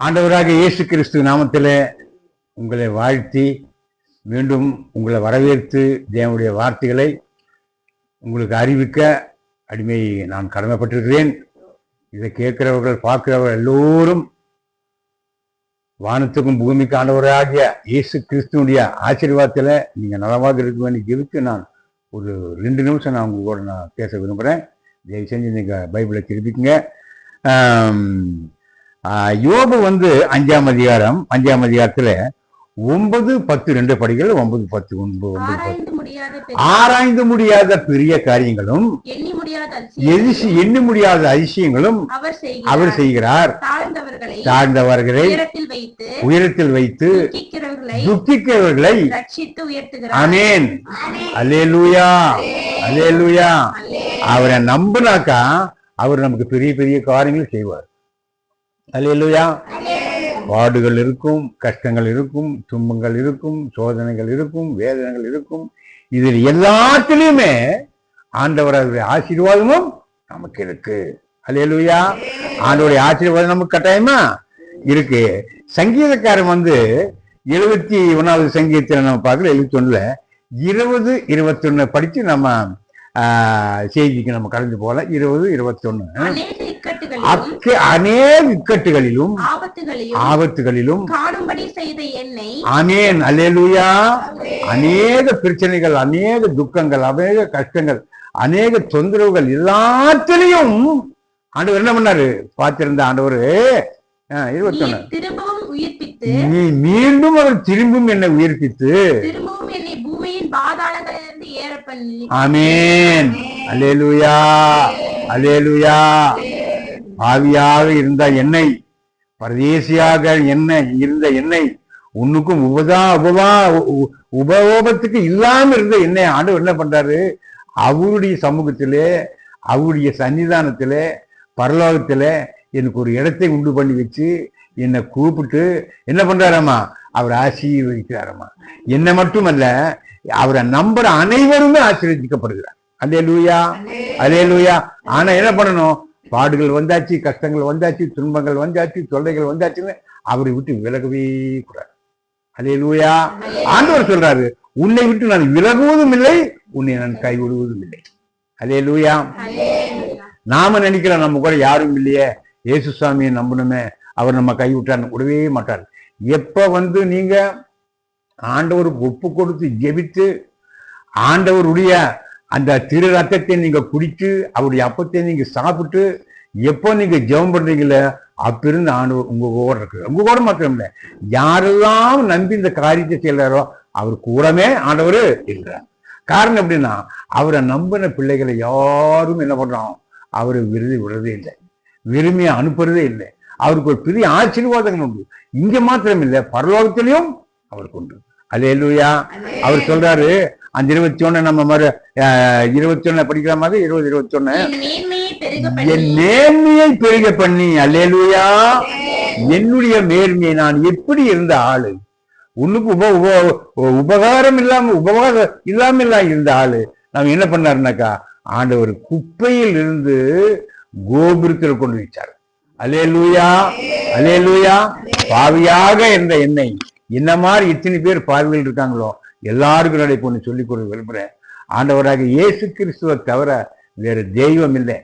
ஆண்டவராக இயேசு கிறிஸ்து நாமத்தில் உங்களை வாழ்த்தி மீண்டும் உங்களை வரவேற்று தேவனுடைய வார்த்தைகளை உங்களுக்கு அறிவிக்க அடிமை நான் கடமைப்பட்டிருக்கிறேன். இதை கேட்கிறவர்கள் பார்க்கிறவர்கள் எல்லோரும் வானத்துக்கும் பூமிக்கு ஆண்டவராகிய இயேசு கிறிஸ்துவனுடைய ஆசீர்வாதத்தில் நீங்கள் நலமாக இருக்க வேண்டிய இருக்கு நான் ஒரு ரெண்டு நிமிஷம் நான் உங்களோட கூட நான் பேச விரும்புகிறேன் தயவு செஞ்சு நீங்கள் பைபிளை திருப்பிக்குங்க. யோபு வந்து அஞ்சாம் அதிகாரம் அஞ்சாம் அதிகாரத்துல ஒன்பது பத்து ரெண்டு படிகள் ஒன்பது பத்து ஒன்பது ஒன்பது ஆராய்ந்து முடியாத பெரிய காரியங்களும் எண்ணி முடியாத அதிசயங்களும் அவர் செய்கிறார். தாழ்ந்தவர்களை உயரத்தில் வைத்து துக்கிக்கிறவர்களை அமேன் அலேலூயா அலேலூயா அவரை நம்புனாக்கா அவர் நமக்கு பெரிய பெரிய காரியங்கள் செய்வார். அலேலூயா பாடுகள் இருக்கும் கஷ்டங்கள் இருக்கும் துன்பங்கள் இருக்கும் சோதனைகள் இருக்கும் வேதனைகள் இருக்கும். இதில் எல்லாத்திலையுமே ஆண்டவருடைய ஆசீர்வாதமும் நமக்கு இருக்கு. அலேலூயா ஆண்டவருடைய ஆசீர்வாதம் நமக்கு கட்டாயமா? இருக்கு. சங்கீதக்காரன் வந்து எழுபத்தி ஒன்னாவது சங்கீதத்தில் நம்ம பார்க்கல எழுபத்தி ஒண்ணுல இருபது இருபத்தொன்னு படிச்சு நம்ம ஆஹ், செய்திக்கு நம்ம கடந்து போல இருபது இருபத்தொன்னு. அநேக இக்கட்டுகளிலும் ஆபத்துகளிலும் காணும்படி செய்த என்னை அமேன் அல்லேலூயா. அநேக பிரச்சனைகள் அநேக துக்கங்கள் அநேக கஷ்டங்கள் அநேக தொந்தரவுகள் எல்லாத்திலையும் ஆண்டவர் என்ன பண்ணாரு? பார்த்திருந்த ஆண்டவர் இருபத்தொன்னு. நீர் திரும்பவும் உயிர்ப்பித்து நீ மீண்டும் அவர் திரும்பும் என்னை உயிர்ப்பித்து. திரும்பவும் என்னை பூமியின் பாதாளங்களிலிருந்து ஏற பண்ணி ஆமேன் அல்லேலூயா. அல்லேலூயா. ஆவியாக இருந்த என்னை பரதேசியாக என்ன இருந்த என்னை உன்னுக்கும் உபதா உபவா உ- உபயோகத்துக்கு இல்லாம இருந்த என்னை ஆண்டவர் என்ன பண்றாரு? அவருடைய சமூகத்திலே அவருடைய சன்னிதானத்திலே பரலோகத்திலே எனக்கு ஒரு இடத்தை உண்டு பண்ணி வச்சு என்னை கூப்பிட்டு என்ன பண்றாராமா அவர் ஆசீர்வதிக்கிறாராமா என்ன மட்டுமல்ல அவரை நம்புற அனைவருமே ஆசீர்வதிக்கப்படுகிறார். அல்லே லூயா அலே லூயா ஆனா என்ன பண்ணணும்? பாடுகள் வந்தாச்சு கஷ்டங்கள் வந்தாச்சு துன்பங்கள் வந்தாச்சு தொல்லைகள் வந்தாச்சுன்னு அவரை விட்டு விலகவே கூடாது. அதே லூயா ஆண்டவர் சொல்றாரு உன்னை விட்டு நான் விலகுவதும் இல்லை உன்னை நான் கைவிடுவதும் இல்லை. அதே லூயா நாம நினைக்கிறோம் நம்ம கூட யாரும் இல்லையே. இயேசு சாமியை நம்பணுமே. அவர் நம்ம கைவிட்டார் விடவே மாட்டார். எப்ப வந்து நீங்க ஆண்டவருக்கு ஒப்பு கொடுத்து ஜெபித்து ஆண்டவருடைய அந்த திரு ரத்தத்தை நீங்க குடித்து அவருடைய அப்பத்தை நீங்க சாப்பிட்டு எப்போ நீங்க ஜெபம் பண்றீங்களே அப்பிருந்து ஆண்டவர் உங்க கூட இருக்கு உங்க கூட மாத்திரம் இல்லை யாரெல்லாம் நம்பி இந்த காரியத்தை செய்யறாரோ அவர் கூடமே ஆண்டவர் இருக்கிறார். காரணம் எப்படின்னா அவரை நம்பின பிள்ளைகளை யாரும் என்ன பண்றோம் அவரை விருதி விடுறதே இல்லை. விரும்பிய அனுப்புறதே இல்லை. அவருக்கு ஒரு பெரிய ஆசீர்வாதங்கள் உண்டு. இங்க மாத்திரம் இல்லை பரலோகத்திலையும் அவருக்கு உண்டு. அல்லேலூயா அவர் சொல்றாரு அந்த இருபத்தி ஒண்ணு நம்ம மாதிரி இருபத்தி ஒண்ணு படிக்கிற மாதிரி இருபது இருபத்தி ஒண்ணு என் நேர்மையை பெருக பண்ணி. அல்லேலூயா. என்னுடைய நேர்மையை நான் எப்படி இருந்த ஆளு? உன்னுக்கு உப உப உபகாரம் இல்லாம உபகாரம் இல்லாம இல்லாம இருந்த ஆளு? நம்ம என்ன பண்ணாருனாக்கா ஆண்டவர் குப்பையில் இருந்து கோபுரத்தில் கொண்டு வச்சார். அலேலூயா அலேலூயா பாவியாக இருந்த என்னை. என்ன மாதிரி இத்தனை பேர் பாவிகள் இருக்காங்களோ எல்லாருக்கும் நடை பொண்ணு சொல்லிக் கொடுக்க விரும்புகிறேன் ஆண்டவராக இயேசு கிறிஸ்துவை தவிர வேறு தெய்வம் இல்லை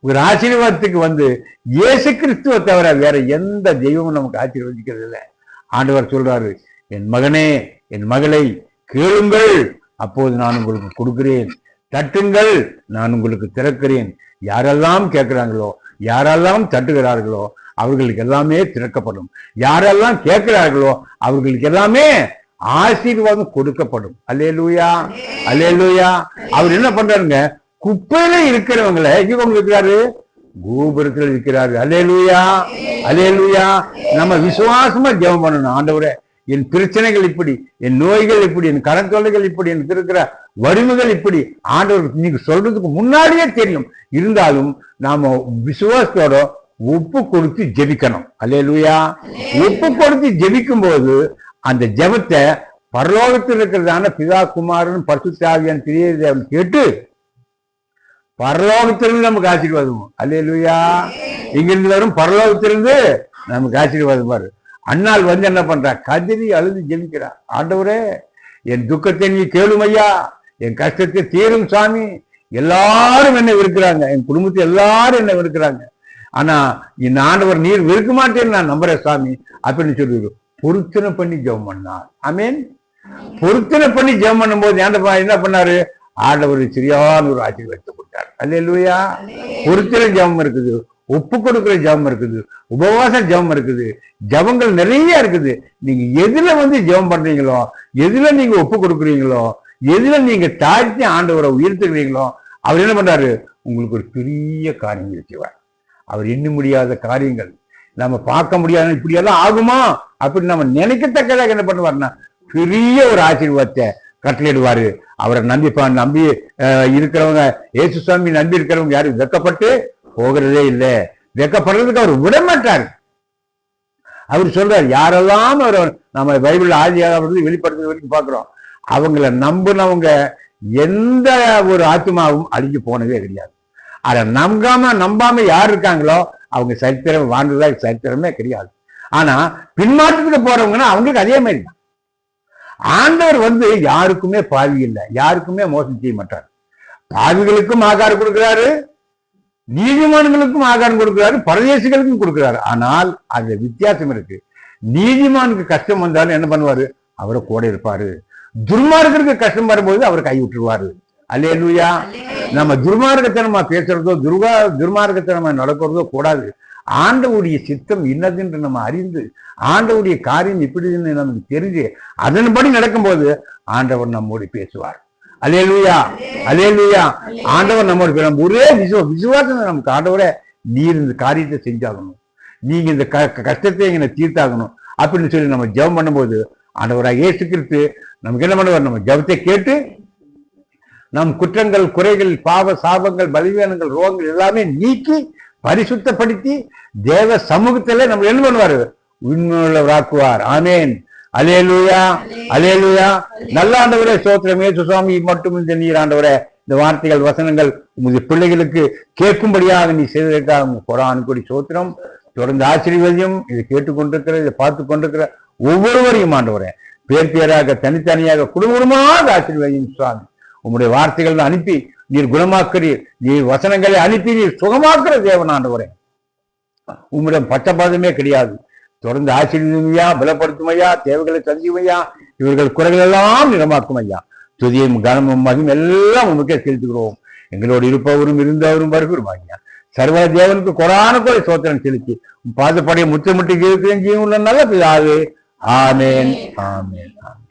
ஒரு ஆசீர்வாதத்துக்கு வந்து இயேசு கிறிஸ்துவை தவிர வேற எந்த தெய்வமும் நமக்கு ஆசீர்வதிக்கிறது இல்லை. ஆண்டவர் சொல்றாரு என் மகனே என் மகளை கேளுங்கள். அப்போது நான் உங்களுக்கு கொடுக்கிறேன். தட்டுங்கள். நான் உங்களுக்கு திறக்கிறேன். யாரெல்லாம் கேட்கிறாங்களோ யாரெல்லாம் தட்டுகிறார்களோ அவர்களுக்கு எல்லாமே திறக்கப்படும். யாரெல்லாம் கேட்கிறார்களோ அவர்களுக்கு எல்லாமே ஆசீர்வாதம் கொடுக்கப்படும். அல்லேலூயா அல்லேலூயா. அவர் என்ன பண்றாருங்க? குப்பையில இருக்கிறவங்களை எங்க கொண்டு கோபுரத்தில் இருக்கிறாரு. அலேலுயா அலேலுயா நம்ம விசுவாசமா ஜெபம் பண்ணணும் ஆண்டவரே. என் பிரச்சனைகள் இப்படி என் நோய்கள் இப்படி என் கடன் தொல்லைகள் இப்படி எனக்கு இருக்கிற வறுமைகள் இப்படி. ஆண்டவர் நீங்க சொல்றதுக்கு முன்னாடியே தெரியும். இருந்தாலும் நாம விசுவாசத்தோட ஒப்பு கொடுத்து ஜெபிக்கணும். அல்லேலூயா. ஒப்பு கொடுத்து ஜெபிக்கும் போது அந்த ஜபத்தை பரலோகத்தில் இருக்கிறதான பிதா குமாரன் பரிசுத்தாவியான் திரியதேவன் கேட்டு பரலோகத்திலிருந்து நமக்கு ஆசீர்வாதம் அல்லேலூயா. இங்கிருந்து வரும் பரலோகத்திலிருந்து நமக்கு ஆசீர்வாதம் பாரு அண்ணாள் வந்து என்ன பண்றா? கதிரி அழுது ஜெமிக்கிறார் ஆண்டவரே என் துக்கத்தை நீ கேளும் ஐயா. என் கஷ்டத்தை தீரும் சாமி எல்லாரும் என்னை விருக்கிறாங்க என் குடும்பத்தை எல்லாரும் என்னை விருக்கிறாங்க ஆனா இந்த ஆண்டவர் நீர் விருக்க மாட்டேன்னு நான் நம்புறேன் சாமி அப்படின்னு சொல்லிடுவோம். பொருத்தனை பண்ணி ஜெபம் பண்ணார். அமீன் பொருத்தனை பண்ணி ஜெபம் பண்ணும்போது ஏன்டப்பா என்ன பண்ணாரு? ஆண்டவர் சரியான ஒரு ஆசீர்வாதத்தை கொடுத்தார். இல்லையா பொருத்தனை ஜெபம் இருக்குது. ஒப்பு கொடுக்கிற ஜெபம் இருக்குது. உபவாச ஜெபம் இருக்குது. ஜெபங்கள் நிறைய இருக்குது. நீங்க எதுல வந்து ஜெபம் பண்றீங்களோ எதுல நீங்க ஒப்பு கொடுக்குறீங்களோ எதுல நீங்க தாழ்த்தி ஆண்டவரை உயர்த்துக்கிறீங்களோ அவர் என்ன பண்றாரு? உங்களுக்கு ஒரு பெரிய காரியங்கள் செய்வார். அவர் எண்ண முடியாத காரியங்கள். நம்ம பார்க்க முடியாத இப்படியெல்லாம் ஆகுமா? அப்படின்னு நம்ம நினைக்கத்தக்கதாக என்ன பண்ணுவார்னா பெரிய ஒரு ஆசீர்வாதத்தை கட்டளையிடுவாரு. அவரை நம்பி நம்பி இருக்கிறவங்க இயேசு சுவாமி நம்பி இருக்கிறவங்க யாரும் வெக்கப்பட்டு போகிறதே இல்லை. வெக்கப்படுறதுக்கு அவர் விட மாட்டார் அவர் சொல்றார் யாரெல்லாம் அவர் நம்ம பைபிள் ஆதியாகிறது வெளிப்படுத்துறது வரைக்கும் பார்க்குறோம் அவங்கள நம்புனவங்க எந்த ஒரு ஆத்மாவும் அழிஞ்சு போனதே கிடையாது. அதை நம்பாம நம்பாம யார் இருக்காங்களோ அவங்க சரித்திரம் வாழ்ந்ததா சரித்திரமே கிடையாது. ஆனா பின்மாற்றத்துக்கு போறவங்கன்னா அவங்களுக்கு அதே மாதிரி தான். ஆண்டவர் வந்து யாருக்குமே பாவி இல்லை யாருக்குமே மோசம் செய்ய மாட்டார். பாவிகளுக்கும் ஆகாரம் கொடுக்கிறாரு நீதிமான்களுக்கும் ஆகாரம் கொடுக்கிறாரு பரதேசிகளுக்கும் கொடுக்கிறாரு. ஆனால் அந்த வித்தியாசம் இருக்கு. நீதிமானுக்கு கஷ்டம் வந்தாலும் என்ன பண்ணுவாரு? அவரை கூட இருப்பாரு. துர்மார்கருக்கு கஷ்டம் வரும்போது அவர் கை விட்டுருவாரு. அல்லேலூயா. நம்ம துர்மார்க்கத்தனமா பேசுறதோ துர்கா துர்மார்க்கத்தனமா நடக்கிறதோ கூடாது. ஆண்டவுடைய சித்தம் இன்னதென்று நம்ம அறிந்து ஆண்டவுடைய காரியம் இப்படின்னு நமக்கு தெரிஞ்சு அதன்படி நடக்கும்போது ஆண்டவர் நம்மோடு பேசுவார். அலேலுயா அலேலுயா ஆண்டவர் நம்மோடு பே- நம்ம ஒரே விசுவ விசுவாசம் நமக்கு. ஆண்டவரே நீர் இந்த காரியத்தை செஞ்சாகணும். நீங்க இந்த க கஷ்டத்தை எங்களை தீர்த்தாகணும். அப்படின்னு சொல்லி நம்ம ஜெபம் பண்ணும்போது ஆண்டவராக இயேசு கிறிஸ்து நமக்கு என்ன பண்ணுவார்? நம்ம ஜெபத்தை கேட்டு நம் குற்றங்கள் குறைகள் பாவ சாபங்கள் பலவீனங்கள் ரோகங்கள் எல்லாமே நீக்கி பரிசுத்தப்படுத்தி தேவ சமூகத்திலே நம்ம என்ன பண்ணுவாரு உண்மையுள்ளவராக்குவார் ஆமேன். அலேலுயா அலேலுயா நல்ல ஆண்டவரே சோத்திரம். ஏசு சுவாமி மட்டும் இந்த நீர் ஆண்டவரே. இந்த வார்த்தைகள் வசனங்கள் உங்களுடைய பிள்ளைகளுக்கு கேட்கும்படியாக நீ செய்ததற்காக கொரான் கொடி சோத்திரம். தொடர்ந்து ஆச்சரியவதியும் இதை கேட்டுக்கொண்டிருக்கிற இதை பார்த்து கொண்டிருக்கிற ஒவ்வொருவரையும் ஆண்டவரே. பேர் பேராக தனித்தனியாக குடும்ப குடும்பமாக ஆசீர்வதியும் சுவாமி. உம்முடைய வார்த்தைகள் அனுப்பி நீர் குணமாக்குறீர். நீர் வசனங்களை அனுப்பி நீர் சுகமாக்குற தேவனாண்டவரே உம்மிடம் பச்சபாதமே கிடையாது. தொடர்ந்து ஆசீர்வதிமையா பலப்படுத்தும் ஐயா தேவைகளை சந்தியும் ஐயா இவர்கள் குறைகள் எல்லாம் நிறமாக்கும் ஐயா துதியும் கனமும் மகிம் எல்லாம் உமக்கே செலுத்துகிறோம். எங்களோடு இருப்பவரும் இருந்தவரும் வருகிறோம் ஐயா சர்வ தேவனுக்கு கொரான குறை சோத்திரம் செலுத்தி உம் பாதப்படைய முத்தமிட்டு இருக்கிறேன் ஜீவன் நல்ல பிதாவே. ஆமேன் ஆமேன். ஆமேன்.